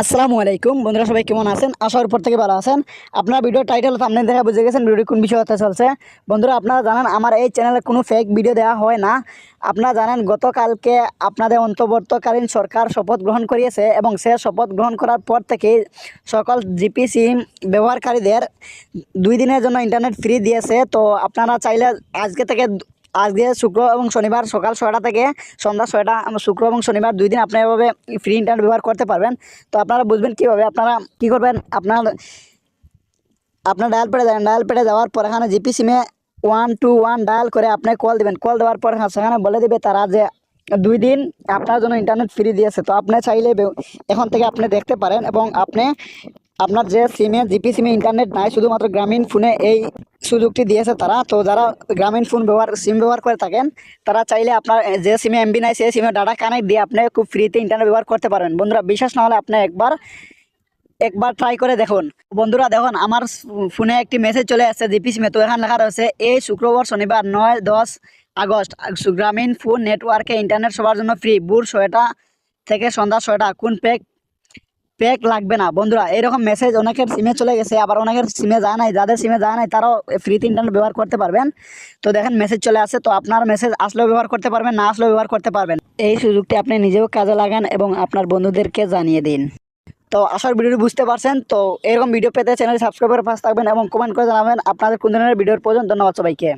আসসালামু আলাইকুম। বন্ধুরা, সবাই কেমন আছেন? আসার উপর থেকে ভালো আছেন। আপনার ভিডিও টাইটেল সামনে দেখা বুঝে গেছেন ভিডিও কোন বিষয় হতে চলছে। বন্ধুরা, আপনারা জানেন আমার এই চ্যানেলে কোনো ফেক ভিডিও দেওয়া হয় না। আপনারা জানেন, গতকালকে আপনাদের অন্তর্বর্তকালীন সরকার শপথ গ্রহণ করিয়েছে এবং সে শপথ গ্রহণ করার পর থেকে সকল জিপি সিম ব্যবহারকারীদের দুই দিনের জন্য ইন্টারনেট ফ্রি দিয়েছে। তো আপনারা চাইলে আজকে থেকে আজকে শুক্র এবং শনিবার সকাল ছয়টা থেকে সন্ধ্যা ছয়টা শুক্র এবং শনিবার দুই দিন আপনি এভাবে ফ্রি ইন্টারনেট ব্যবহার করতে পারবেন। তো আপনারা বুঝবেন কীভাবে আপনারা কী করবেন আপনার আপনার ডায়াল পেডে যাবেন। ডায়াল পেডে যাওয়ার পর এখানে জিপি সিমে ওয়ান টু ওয়ান ডায়াল করে আপনি কল দেবেন। কল দেওয়ার পর হ্যাঁ, সেখানে বলে দেবে তারা যে দুই দিন আপনার জন্য ইন্টারনেট ফ্রি দিয়েছে। তো আপনি চাইলে এখন থেকে আপনি দেখতে পারেন এবং আপনি আপনার যে সিমে জিপি সিমে ইন্টারনেট নাই, শুধুমাত্র গ্রামীণ ফোনে এই সুযোগটি দিয়েছে তারা, তো যারা গ্রামীণ ফোন ব্যবহার সিম ব্যবহার করে থাকেন, তারা চাইলে আপনার যে সিমে এমবি নাই, সেই সিমে ডাটা কানেক্ট দিয়ে আপনি খুব ফ্রিতে ইন্টারনেট ব্যবহার করতে পারবেন বন্ধুরা, বিশ্বাস না হলে আপনি একবার একবার ট্রাই করে দেখুন। বন্ধুরা, দেখুন, আমার ফোনে একটি মেসেজ চলে আসছে জিপি সিমে তো এখানে লেখা রয়েছে, এই শুক্রবার শনিবার নয়, দশ আগস্ট, গ্রামীণ ফোন নেটওয়ার্কে ইন্টারনেট সবার জন্য ফ্রি ভোর ছয়টা থেকে সন্ধ্যা ছয়টা, কোন প্যাক প্যাক লাগবে না। বন্ধুরা, এরকম মেসেজ অনেকের সিমে চলে গেছে, আবার অনেকের সিমে যায় নাই, যাদের সিমে যায় নাই, তারাও ফ্রিতে ইন্টারনেট ব্যবহার করতে পারবেন। তো দেখেন মেসেজ চলে আসে তো আপনার মেসেজ আসলেও ব্যবহার করতে পারবেন, না আসলেও ব্যবহার করতে পারবেন। এই সুযোগটি আপনি নিজেও কাজে লাগান এবং আপনার বন্ধুদেরকে জানিয়ে দিন। তো আসার ভিডিওটি বুঝতে পারছেন, তো এরকম ভিডিও পেতে চ্যানেল সাবস্ক্রাইব করে পাশে থাকবেন এবং কমেন্ট করে জানাবেন আপনাদের কোন ধরনের ভিডিওর প্রয়োজন। ধন্যবাদ সবাইকে।